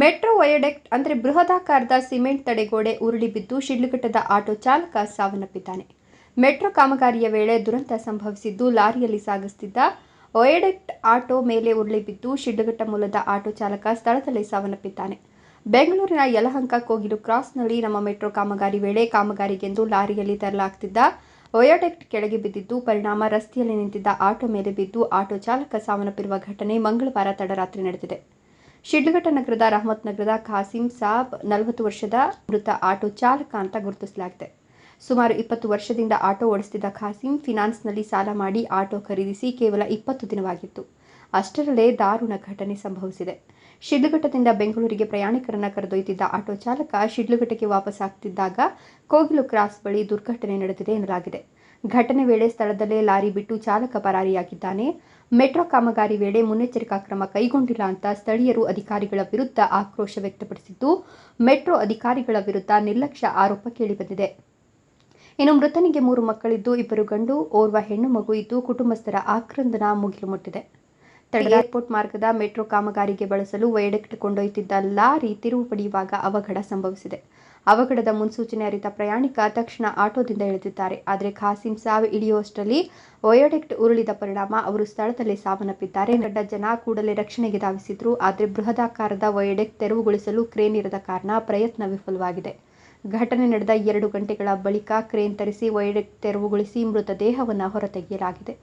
Metro ವಯೋಡೆಕ್ಟ್ ಅಂದರೆ ಬೃಹದಾಕಾರದ cement ತಡೆಗೋಡೆ ಉರುಳಿ ಬಿದ್ದು ಶಿಡ್ಲಘಟ್ಟದ ಆಟೋ ಚಾಲಕ ಸಾವನ್ನಪ್ಪಿದ್ದಾನೆ. ಮೆಟ್ರೋ ಕಾಮಗಾರಿಯ ವೇಳೆ ದುರಂತ ಸಂಭವಿಸಿದ್ದು ಲಾರಿಯಲ್ಲಿ ಸಾಗಿಸುತ್ತಿದ್ದ ವಯೋಡೆಕ್ಟ್ ಆಟೋ ಮೇಲೆ ಉರುಳಿ ಬಿದ್ದು ಶಿಡ್ಲಘಟ್ಟ ಮೂಲದ ಆಟೋ ಚಾಲಕ ಸ್ಥಳದಲ್ಲೇ ಸಾವನ್ನಪ್ಪಿದ್ದಾನೆ. ಬೆಂಗಳೂರಿನ ಯಲಹಂಕ ಕೋಗಿಲು ಕ್ರಾಸ್ನಲ್ಲಿ ನಮ್ಮ ಮೆಟ್ರೋ ಕಾಮಗಾರಿ ವೇಳೆ ಕಾಮಗಾರಿಗೆಂದು ಲಾರಿಯಲ್ಲಿ ತರಲಾಗ್ತಿದ್ದ ವಯೋಡೆಕ್ಟ್ ಕೆಳಗೆ ಬಿದ್ದಿದ್ದು ಪರಿಣಾಮ, ರಸ್ತೆಯಲ್ಲಿ ನಿಂತಿದ್ದ ಆಟೋ ಮೇಲೆ ಬಿದ್ದು ಆಟೋ ಚಾಲಕ ಸಾವನ್ನಪ್ಪಿರುವ ಘಟನೆ ಮಂಗಳವಾರ ತಡರಾತ್ರಿ ನಡೆದಿದೆ. ಶಿಡ್ಲಘಟ್ಟ ನಗರದ ರಹಮತ್ ನಗರದ ಖಾಸಿಂ ಸಾಬ್ ನಲವತ್ತು ವರ್ಷದ ಮೃತ ಆಟೋ ಚಾಲಕ ಅಂತ ಗುರುತಿಸಲಾಗಿದೆ. ಸುಮಾರು ಇಪ್ಪತ್ತು ವರ್ಷದಿಂದ ಆಟೋ ಓಡಿಸುತ್ತಿದ್ದ ಖಾಸಿಂ ಫಿನಾನ್ಸ್ನಲ್ಲಿ ಸಾಲ ಮಾಡಿ ಆಟೋ ಖರೀದಿಸಿ ಕೇವಲ ಇಪ್ಪತ್ತು ದಿನವಾಗಿತ್ತು. ಅಷ್ಟರಲ್ಲೇ ದಾರುಣ ಘಟನೆ ಸಂಭವಿಸಿದೆ. ಶಿಡ್ಲಘಟ್ಟದಿಂದ ಬೆಂಗಳೂರಿಗೆ ಪ್ರಯಾಣಿಕರನ್ನು ಕರೆದೊಯ್ಯುತ್ತಿದ್ದ ಆಟೋ ಚಾಲಕ ಶಿಡ್ಲುಘಟ್ಟಕ್ಕೆ ವಾಪಸ್ ಆಗ್ತಿದ್ದಾಗ ಕೋಗಿಲು ಕ್ರಾಸ್ ಬಳಿ ದುರ್ಘಟನೆ ನಡೆದಿದೆ ಎನ್ನಲಾಗಿದೆ. ಘಟನೆ ವೇಳೆ ಸ್ಥಳದಲ್ಲೇ ಲಾರಿ ಬಿಟ್ಟು ಚಾಲಕ ಪರಾರಿಯಾಗಿದ್ದಾನೆ. ಮೆಟ್ರೋ ಕಾಮಗಾರಿ ವೇಳೆ ಮುನ್ನೆಚ್ಚರಿಕಾ ಕ್ರಮ ಕೈಗೊಂಡಿಲ್ಲ ಅಂತ ಸ್ಥಳೀಯರು ಅಧಿಕಾರಿಗಳ ವಿರುದ್ಧ ಆಕ್ರೋಶ ವ್ಯಕ್ತಪಡಿಸಿದ್ದು, ಮೆಟ್ರೋ ಅಧಿಕಾರಿಗಳ ವಿರುದ್ಧ ನಿರ್ಲಕ್ಷ್ಯ ಆರೋಪ ಕೇಳಿಬಂದಿದೆ. ಇನ್ನು ಮೃತನಿಗೆ ಮೂರು ಮಕ್ಕಳಿದ್ದು, ಇಬ್ಬರು ಗಂಡು, ಓರ್ವ ಹೆಣ್ಣು ಮಗು ಇದ್ದು ಕುಟುಂಬಸ್ಥರ ಆಕ್ರಂದನ ಮುಗಿಲು ಮುಟ್ಟಿದೆ. ಏರ್ಪೋರ್ಟ್ ಮಾರ್ಗದ ಮೆಟ್ರೋ ಕಾಮಗಾರಿಗೆ ಬಳಸಲು ವೈಡಕ್ಟ್ ಕೊಂಡೊಯ್ತಿದ್ದ ಲಾರಿ ತಿರುವು ಪಡೆಯುವಾಗ ಅವಘಡ ಸಂಭವಿಸಿದೆ. ಅವಘಡದ ಮುನ್ಸೂಚನೆ ಅರಿತ ಪ್ರಯಾಣಿಕ ತಕ್ಷಣ ಆಟೋದಿಂದ ಇಳಿದಿದ್ದಾರೆ. ಆದರೆ ಖಾಸಿಂ ಸಾವ್ ಇಳಿಯುವಷ್ಟರಲ್ಲಿ ವಯೋಡೆಕ್ಟ್ ಉರುಳಿದ ಪರಿಣಾಮ ಅವರು ಸ್ಥಳದಲ್ಲೇ ಸಾವನ್ನಪ್ಪಿದ್ದಾರೆ. ದೊಡ್ಡ ಜನ ಕೂಡಲೇ ರಕ್ಷಣೆಗೆ ಧಾವಿಸಿದ್ರು. ಆದರೆ ಬೃಹದಾಕಾರದ ವಯೋಡೆಕ್ಟ್ ತೆರವುಗೊಳಿಸಲು ಕ್ರೇನ್ ಇರದ ಕಾರಣ ಪ್ರಯತ್ನ ವಿಫಲವಾಗಿದೆ. ಘಟನೆ ನಡೆದ ಎರಡು ಗಂಟೆಗಳ ಬಳಿಕ ಕ್ರೇನ್ ತರಿಸಿ ವೈರ್ ತೆರವುಗೊಳಿಸಿ ಮೃತದೇಹವನ್ನು ಹೊರತೆಗೆಯಲಾಗಿದೆ.